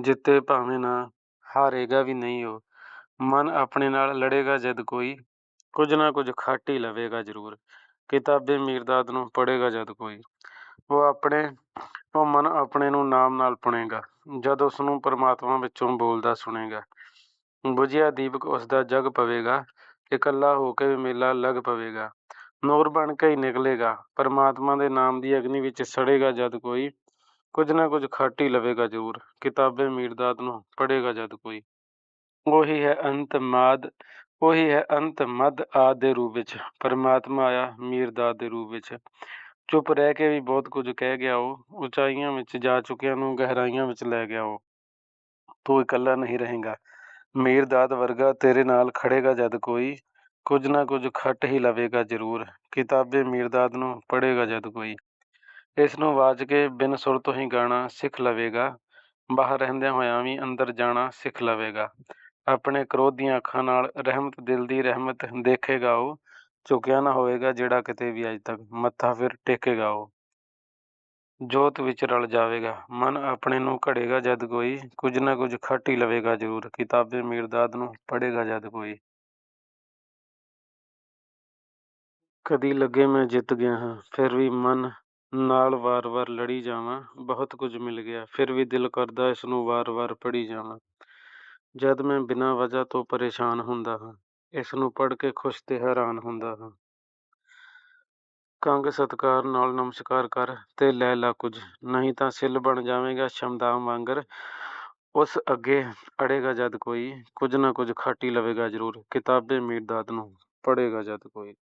ਜਿੱਤੇ ਭਾਵੇਂ ਨਾ ਹਾਰੇਗਾ ਵੀ ਨਹੀਂ ਉਹ। ਮਨ ਆਪਣੇ ਨਾਲ ਲੜੇਗਾ ਜਦ ਕੋਈ, ਕੁਝ ਨਾ ਕੁਝ ਖੱਟ ਹੀ ਲਵੇਗਾ ਜ਼ਰੂਰ। ਕਿਤਾਬੇ ਮੀਰਦਾਦ ਨੂੰ ਪੜ੍ਹੇਗਾ ਜਦ ਕੋਈ। ਉਹ ਆਪਣੇ, ਉਹ ਮਨ ਆਪਣੇ ਨੂੰ ਨਾਮ ਨਾਲ ਪੁਣੇਗਾ, ਜਦ ਉਸ ਨੂੰ ਪਰਮਾਤਮਾ ਵਿੱਚੋਂ ਬੋਲਦਾ ਸੁਣੇਗਾ। ਬੁਝਿਆ ਦੀਪਕ ਉਸ ਦਾ ਜਗ ਪਵੇਗਾ, ਇਕੱਲਾ ਹੋ ਕੇ ਵੀ ਮੇਲਾ ਲੱਗ ਪਵੇਗਾ। ਨੂਰ ਬਣ ਕੇ ਹੀ ਨਿਕਲੇਗਾ, ਪਰਮਾਤਮਾ ਦੇ ਨਾਮ ਦੀ ਅਗਨੀ ਵਿੱਚ ਸੜੇਗਾ ਜਦ ਕੋਈ ਕੁਝ ਨਾ ਕੁਝ ਖੱਟ ਹੀ ਲਵੇਗਾ ਜ਼ਰੂਰ, ਕਿਤਾਬੇ ਮੀਰਦਾਦ ਨੂੰ ਪੜ੍ਹੇਗਾ ਜਦ ਕੋਈ। ਉਹੀ ਹੈ ਅੰਤ ਮਾਦ, ਉਹੀ ਹੈ ਅੰਤ ਮਦ ਆਦ ਦੇ ਰੂਪ ਵਿੱਚ, ਪਰਮਾਤਮਾ ਆਇਆ ਮੀਰਦਾਦ ਦੇ ਰੂਪ ਵਿੱਚ। ਚੁੱਪ ਰਹਿ ਕੇ ਵੀ ਬਹੁਤ ਕੁਝ ਕਹਿ ਗਿਆ ਉਹ, ਉਚਾਈਆਂ ਵਿੱਚ ਜਾ ਚੁੱਕਿਆਂ ਨੂੰ, ਗਹਿਰਾਈਆਂ ਵਿੱਚ ਲੈ ਗਿਆ ਉਹ। ਤੂੰ ਇਕੱਲਾ ਨਹੀਂ ਰਹੇਗਾ, ਮੀਰਦਾਦ ਵਰਗਾ ਤੇਰੇ ਨਾਲ ਖੜੇਗਾ ਜਦ ਕੋਈ, ਕੁਝ ਨਾ ਕੁਝ ਖੱਟ ਹੀ ਲਵੇਗਾ ਜ਼ਰੂਰ, ਕਿਤਾਬੇ ਮੀਰਦਾਦ ਨੂੰ ਪੜ੍ਹੇਗਾ ਜਦ ਕੋਈ। ਇਸ ਨੂੰ ਵਾਜ ਕੇ ਬਿਨ ਸੁਰ ਤੋਂ ਹੀ ਗਾਣਾ ਸਿੱਖ ਲਵੇਗਾ। ਬਾਹਰ ਰਹਿੰਦਿਆਂ ਹੋਇਆਂ ਵੀ ਅੰਦਰ ਜਾਣਾ ਸਿੱਖ ਲਵੇਗਾ। ਆਪਣੇ ਕ੍ਰੋਧ ਦੀਆਂ ਅੱਖਾਂ ਨਾਲ ਰਹਿਮਤ, ਦਿਲ ਦੀ ਰਹਿਮਤ ਦੇਖੇਗਾ ਉਹ ਝੁਕਿਆ ਨਾ ਹੋਵੇਗਾ ਜਿਹੜਾ ਕਿਤੇ ਵੀ ਅਜ ਤੱਕ ਮੱਥਾ ਫਿਰ ਟੇਕੇਗਾ ਉਹ ਜੋਤ ਵਿੱਚ ਰਲ ਜਾਵੇਗਾ। ਮਨ ਆਪਣੇ ਨੂੰ ਘੜੇਗਾ ਜਦ ਕੋਈ। ਕੁਝ ਨਾ ਕੁਝ ਖੱਟ ਹੀ ਲਵੇਗਾ ਜ਼ਰੂਰ। ਕਿਤਾਬੇ ਮੀਰਦਾਦ ਨੂੰ ਪੜ੍ਹੇਗਾ ਜਦ ਕੋਈ। ਕਦੀ ਲੱਗੇ ਮੈਂ ਜਿੱਤ ਗਿਆ ਹਾਂ, ਫਿਰ ਵੀ ਮਨ ਨਾਲ ਵਾਰ-ਵਾਰ ਲੜੀ ਜਾਵਾਂ, ਬਹੁਤ ਕੁਝ ਮਿਲ ਗਿਆ, ਫਿਰ ਵੀ ਦਿਲ ਕਰਦਾ ਇਸਨੂੰ ਵਾਰ-ਵਾਰ ਪੜ੍ਹੀ ਜਾਵਾਂ। ਜਦ ਮੈਂ ਬਿਨਾਂ ਵਜ੍ਹਾ ਤੋਂ ਪਰੇਸ਼ਾਨ ਹੁੰਦਾ ਹਾਂ, ਇਸਨੂੰ ਪੜ੍ਹ ਕੇ ਖੁਸ਼ ਤੇ ਹੈਰਾਨ ਹੁੰਦਾ ਹਾਂ। ਕੰਗ ਸਤਿਕਾਰ ਨਾਲ ਨਮਸਕਾਰ ਕਰ ਤੇ ਲੈ ਲਾ ਕੁਝ, ਨਹੀਂ ਤਾਂ ਸਿੱਲ ਬਣ ਜਾਵੇਗਾ ਸ਼ਮਦਾਨ ਵਾਂਗਰ। ਉਸ ਅੱਗੇ ਅੜੇਗਾ ਜਦ ਕੋਈ, ਕੁਝ ਨਾ ਕੁਝ ਖਾਟੀ ਲਵੇਗਾ ਜ਼ਰੂਰ, ਕਿਤਾਬੇ ਮੀਰਦਾਦ ਨੂੰ, ਪੜ੍ਹੇਗਾ ਜਦ ਕੋਈ।